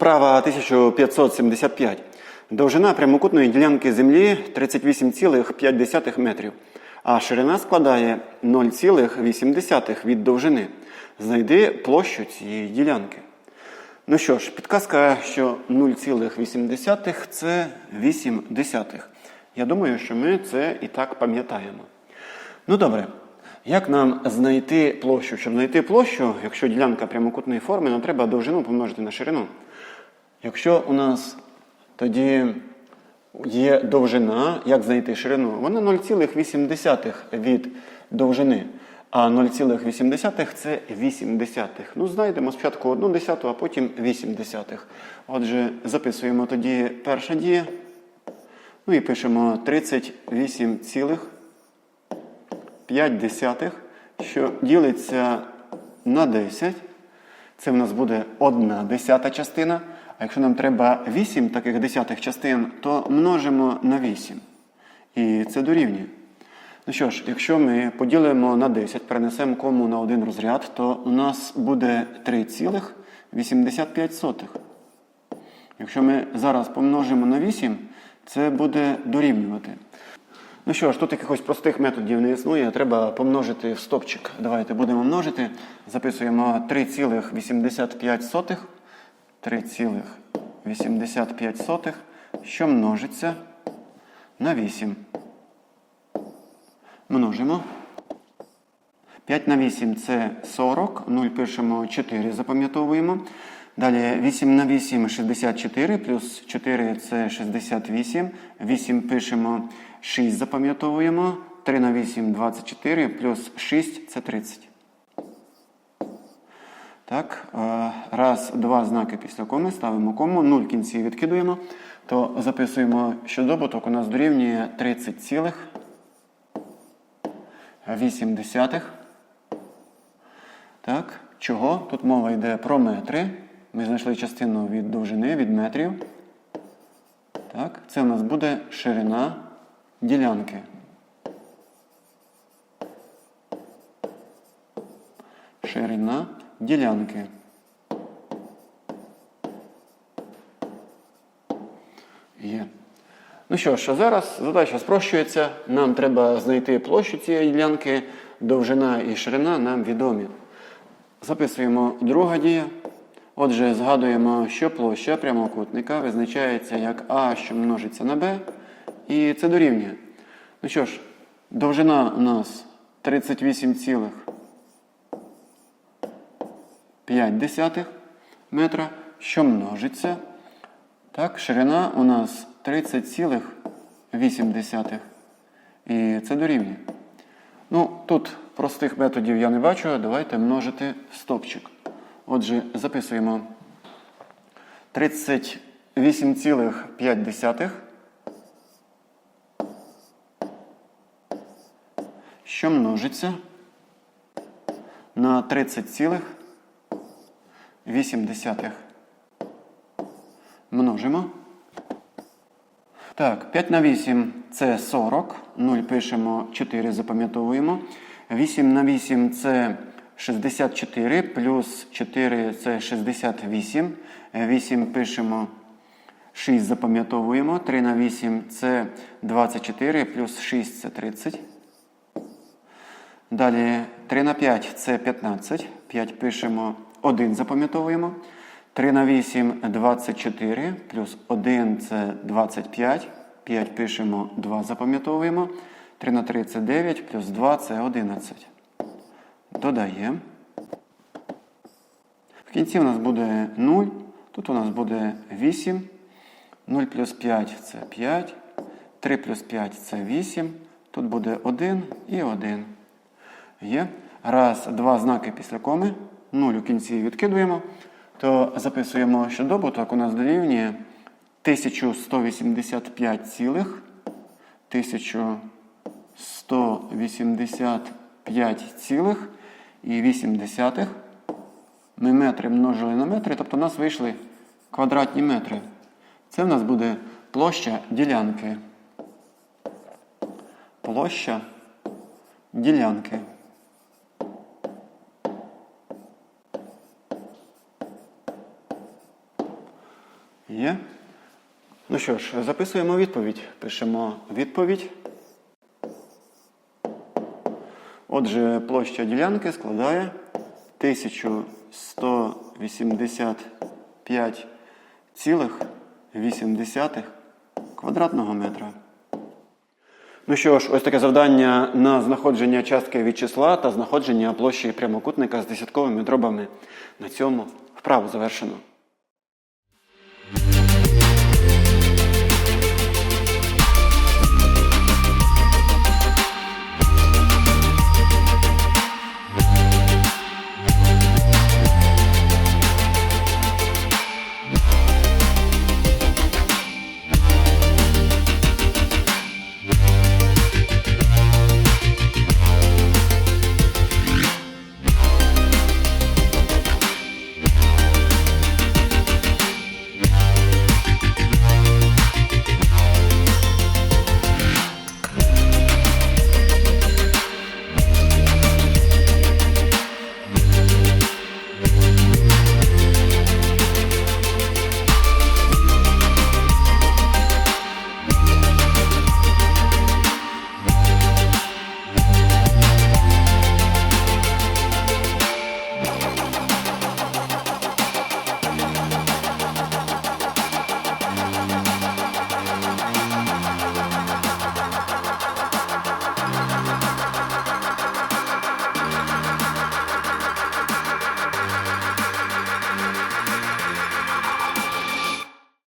Вправа 1575. Довжина прямокутної ділянки землі 38,5 метрів, а ширина складає 0,8 від довжини. Знайди площу цієї ділянки. Ну що ж, підказка, що 0,8 це 8 десятих. Я думаю, що ми це і так пам'ятаємо. Ну добре. Як нам знайти площу? Щоб знайти площу, якщо ділянка прямокутної форми, нам треба довжину помножити на ширину. Якщо у нас тоді є довжина, як знайти ширину? Вона 0,8 від довжини. А 0,8 це 8 десятих. Ну, знайдемо спочатку 1 десяту, а потім 8 десятих. Отже, записуємо тоді перша дія. Ну і пишемо 38,5 десятих, що ділиться на 10. Це в нас буде 1 десята частина. А якщо нам треба 8 таких десятих частин, то множимо на 8. І це дорівнює. Ну що ж, якщо ми поділимо на 10, перенесемо кому на один розряд, то у нас буде 3,85. Якщо ми зараз помножимо на 8, це буде дорівнювати. Ну що ж, тут якихось простих методів не існує, треба помножити в стопчик. Давайте будемо множити. Записуємо 3,85. 3,85, що множиться на 8. Множимо. 5 на 8 це 40. 0 пишемо 4, запам'ятовуємо. Далі 8 на 8 64, плюс 4 це 68. 8 пишемо 6, запам'ятовуємо. 3 на 8 24, плюс 6 це 30. Так, е, раз, два знаки після коми, ставимо кому, 0 в кінці відкидуємо, то записуємо, що добуток у нас дорівнює 30,8. Так, чого? Тут мова йде про метри. Ми знайшли частину від довжини, від метрів. Так, це у нас буде ширина ділянки. Ширина ділянки. Є. Ну що ж, а зараз задача спрощується. Нам треба знайти площу цієї ділянки, довжина і ширина нам відомі. Записуємо друга дія. Отже, згадуємо, що площа прямокутника визначається як А, що множиться на Б, і це дорівнює. Ну що ж, довжина у нас 38,5 метра, що множиться. Так, ширина у нас 30,8. І це дорівнює. Ну, тут простих методів я не бачу. Давайте множити стопчик. Отже, записуємо 38,5, що множиться на 30,8. Множимо. Так, 5 на 8 це 40. 0 пишемо 4, запам'ятовуємо. 8 на 8 це 64, плюс 4 це 68. 8 пишемо 6, запам'ятовуємо. 3 на 8 це 24, плюс 6 це 30. Далі 3 на 5 це 15. 5 пишемо 1, запам'ятовуємо. 3 на 8 24, плюс 1 це 25. 5 пишемо 2, запам'ятовуємо. 3 на 3 це 9, плюс 2 це 11. Додаємо. В кінці у нас буде 0. Тут у нас буде 8. 0 плюс 5 це 5. 3 плюс 5 це 8. Тут буде 1 і 1. Є. Раз, два знаки після коми. 0 у кінці відкидуємо. То записуємо, що добуток у нас дорівнює 1185 цілих. 1185 цілих і 8 десятих. Ми метри множили на метри, тобто у нас вийшли квадратні метри. Це в нас буде площа ділянки. Площа ділянки. Є. Ну що ж, записуємо відповідь. Пишемо відповідь. Отже, площа ділянки складає 1155,8 квадратного метра. Ну що ж, ось таке завдання на знаходження частки від числа та знаходження площі прямокутника з десятковими дробами. На цьому вправу завершено.